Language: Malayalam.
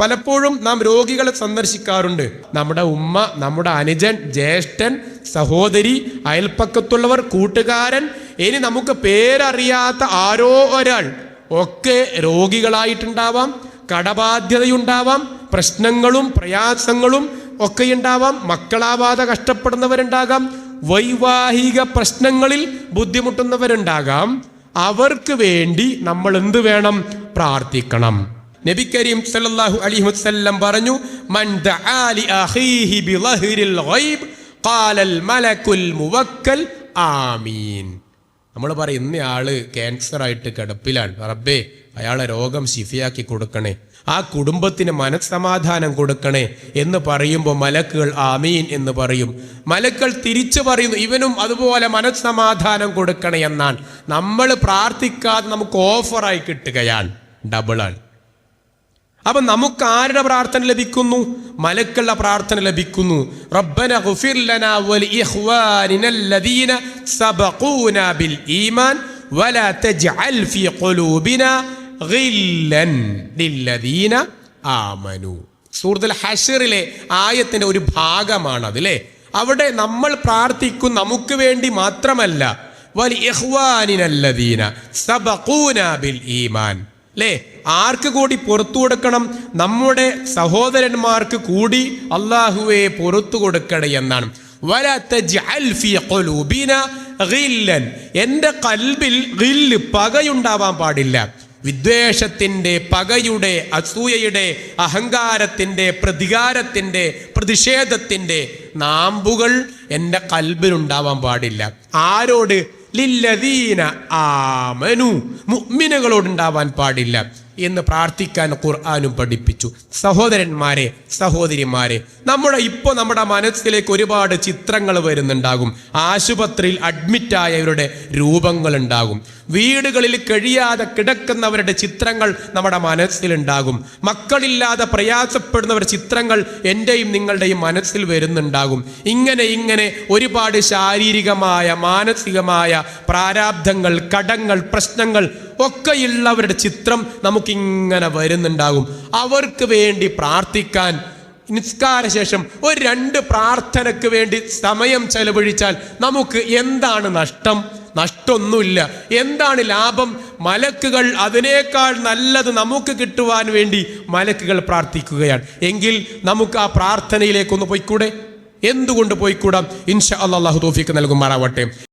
പലപ്പോഴും നാം രോഗികളെ സന്ദർശിക്കാറുണ്ട്. നമ്മുടെ ഉമ്മ നമ്മുടെ അനുജൻ ജ്യേഷ്ഠൻ സഹോദരി അയൽപ്പക്കത്തുള്ളവർ കൂട്ടുകാരൻ ഇനി നമുക്ക് പേരറിയാത്ത ആരോ ഒരാൾ ഒക്കെ രോഗികളായിട്ടുണ്ടാവാം കടബാധ്യതയുണ്ടാവാം പ്രശ്നങ്ങളും പ്രയാസങ്ങളും ഒക്കെ ഉണ്ടാവാം മക്കളാവാതെ കഷ്ടപ്പെടുന്നവരുണ്ടാകാം വൈവാഹിക പ്രശ്നങ്ങളിൽ ബുദ്ധിമുട്ടുന്നവരുണ്ടാകാം. അവർക്ക് വേണ്ടി നമ്മൾ എന്ത് വേണം? പ്രാർത്ഥിക്കണം. നബി കരീം സല്ലല്ലാഹു അലൈഹി വസല്ലം പറഞ്ഞു മൻ ദആ ലി അഖീഹി ബിളഹ്രിൽ ഗൈബ് ഖാലൽ മലക്കുൽ മുവക്കൽ ആമീൻ. നമ്മൾ പറയും ഇന്ന ആൾ ക്യാൻസർ ആയിട്ട് കിടപ്പിലാണ്. റബ്ബേ അയാളെ രോഗം ശിഫിയാക്കി കൊടുക്കണേ. ആ കുടുംബത്തിന് മനസ്സമാധാനം കൊടുക്കണേ. എന്ന് പറയുമ്പോൾ മലക്കുകൾ ആമീൻ എന്ന് പറയും. മലക്കൾ തിരിച്ചു പറയുന്നു ഇവനും അതുപോലെ മനസ്സമാധാനം കൊടുക്കണേ എന്നാണ്. നമ്മൾ പ്രാർത്ഥിക്കാതെ നമുക്ക് ഓഫറായി കിട്ടുകയാണ്. ഡബിളാണ്. അപ്പൊ നമുക്ക് ആരുടെ പ്രാർത്ഥന ലഭിക്കുന്നു? മലക്കുള്ള പ്രാർത്ഥന ലഭിക്കുന്നു. റബ്ബന ഗുഫിർ ലനാ വലിഇഖ്വാനിന സബഖൂന ബിൽ ഈമാൻ വലാ തജ്അൽ ഫീ ഖുലൂബിന ഗില്ലൻ ലില്ലദീന ആമനു. സൂറത്തുൽ ഹഷറിലെ ആയത്തിന്റെ ഒരു ഭാഗമാണ് അതിലെ അവിടെ നമ്മൾ പ്രാർത്ഥിക്കും നമുക്ക് വേണ്ടി മാത്രമല്ല. വലിഇഖ്വാനിനല്ലദീന സബഖൂന ബിൽ ഈമാൻ. അല്ലേ ആർക്ക് കൂടി പുറത്തു കൊടുക്കണം? നമ്മുടെ സഹോദരന്മാർക്ക് കൂടി അള്ളാഹുവെ പുറത്തു കൊടുക്കണേ എന്നാണ്. എന്റെ കൽബിൽ ഗില്ല് പകയുണ്ടാവാൻ പാടില്ല. വിദ്വേഷത്തിന്റെ പകയുടെ അസൂയയുടെ അഹങ്കാരത്തിന്റെ പ്രതികാരത്തിന്റെ പ്രതിഷേധത്തിന്റെ നാമ്പുകൾ എന്റെ കൽബിലുണ്ടാവാൻ പാടില്ല. ആരോട്? ലില്ലദീന ആമനു. മുഅ്മിനുകളോടുണ്ടാവാൻ പാടില്ല. എന്ന് പ്രാർത്ഥിക്കാൻ ഖുർആാനും പഠിപ്പിച്ചു. സഹോദരന്മാരെ സഹോദരിമാരെ നമ്മുടെ ഇപ്പോൾ നമ്മുടെ മനസ്സിലേക്ക് ഒരുപാട് ചിത്രങ്ങൾ വരുന്നുണ്ടാകും. ആശുപത്രിയിൽ അഡ്മിറ്റായവരുടെ രൂപങ്ങൾ ഉണ്ടാകും വീടുകളിൽ കഴിയാതെ കിടക്കുന്നവരുടെ ചിത്രങ്ങൾ നമ്മുടെ മനസ്സിലുണ്ടാകും. മക്കളില്ലാതെ പ്രയാസപ്പെടുന്നവരുടെ ചിത്രങ്ങൾ എന്റെയും നിങ്ങളുടെയും മനസ്സിൽ വരുന്നുണ്ടാകും. ഇങ്ങനെ ഇങ്ങനെ ഒരുപാട് ശാരീരികമായ മാനസികമായ പ്രാരാബ്ധങ്ങൾ കടങ്ങൾ പ്രശ്നങ്ങൾ ഒക്കെയുള്ളവരുടെ ചിത്രം നമുക്കിങ്ങനെ വരുന്നുണ്ടാകും. അവർക്ക് വേണ്ടി പ്രാർത്ഥിക്കാൻ നിസ്കാര ശേഷം ഒരു രണ്ട് പ്രാർത്ഥനയ്ക്ക് വേണ്ടി സമയം ചെലവഴിച്ചാൽ നമുക്ക് എന്താണ് നഷ്ടം? നഷ്ടമൊന്നുമില്ല എന്താണ് ലാഭം? മലക്കുകൾ അതിനേക്കാൾ നല്ലത് നമുക്ക് കിട്ടുവാൻ വേണ്ടി മലക്കുകൾ പ്രാർത്ഥിക്കുകയാണ്. എങ്കിൽ നമുക്ക് ആ പ്രാർത്ഥനയിലേക്കൊന്ന് പോയിക്കൂടെ? എന്തുകൊണ്ട് പോയിക്കൂടാം? ഇൻഷാ അള്ളാഹു തോഫിക്ക് നൽകുമാറാവട്ടെ.